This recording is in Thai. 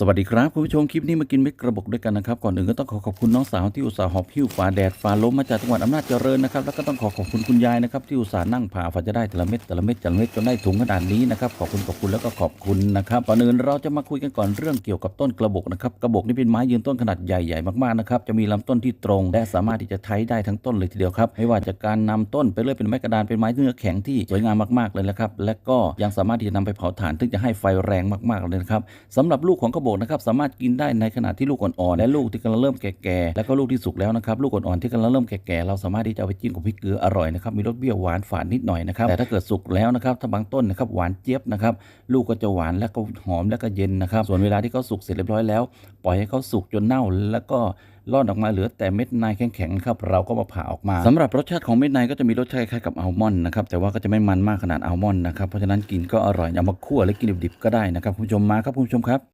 สวัสดีครับ คุณผู้ชมคลิปนี้มากินเม็ดกระบอกด้วยกันนะครับ ก่อนอื่นก็ต้องขอขอบคุณน้องสาวที่อุตส่าห์หอบหิ้วฝ่าแดดฝ่าลมมาจากจังหวัดอำนาจเจริญนะครับแล้วก็ต้องขอขอบคุณคุณยายนะครับที่อุตส่าห์นั่งผ่าฝ่าจะได้แต่ละเม็ดแต่ละเม็ดแต่ละเม็ดจนได้ถุงขนาดนี้นะครับขอบคุณขอบคุณแล้วก็ขอบคุณนะครับก่อนอื่นเราจะมาคุยกันก่อนเรื่องเกี่ยวกับต้นกระบอกนะครับกระบอกนี่เป็นไม้ยืนต้นขนาดใหญ่ๆมากๆนะครับจะมีลำต้นที่ตรง และสามารถที่จะใช้ได้ทั้งต้นเลยทีเดียวครับไม่ว่าจะการนำต้นไปเลื่อยเป็นไม้กระดานเป็นไม้เนื้อแข็งที่สวยงามมากๆเลยนะครับและก็ยังสามารถที่จะนำไปเผาถ่านซึ่งจะให้ไฟแรงมากๆเลยนะครับสำหรับลูกของกระบอกนะครับสามารถกินได้ในขณะที่ลูกอ่อนๆและลูกที่กำลังเริ่มแก่ๆแล้วก็ลูกที่สุกแล้วนะครับลูกอ่อนๆที่กำลังเริ่มแก่ๆเราสามารถที่จะเอาไปจิ้มกับพริกเกลืออร่อยนะครับมีรสเปรี้ยวหวานฝาดนิดหน่อยนะครับแต่ถ้าเกิดสุกแล้วนะครับถ้าบางต้นนะครับหวานเจี๊ยบนะครับลูกก็จะหวานแล้วก็หอมแล้วก็เย็นนะครับ ส่วนเวลาที่เขาสุกเสร็จเรียบร้อยแล้ว ปล่อยให้เขาสุกจนเน่าแล้วก็ร่อนออกมาเหลือแต่เม็ดในแข็งๆครับเราก็มาผ่าออกมาสำหรับรสชาติของเม็ดในก็จะมีรสชาติคล้ายกับอัลมอนด์นะครับแต่ว่าก็จะไม่มันมากขนาดอัลมอนด์นะครับเพราะฉะนั้นกินก็อร่อยเอามาคั่วและกินดิบๆก็ได้นะครับคุณผู้ชมมาครับคุณผู้ชมครับ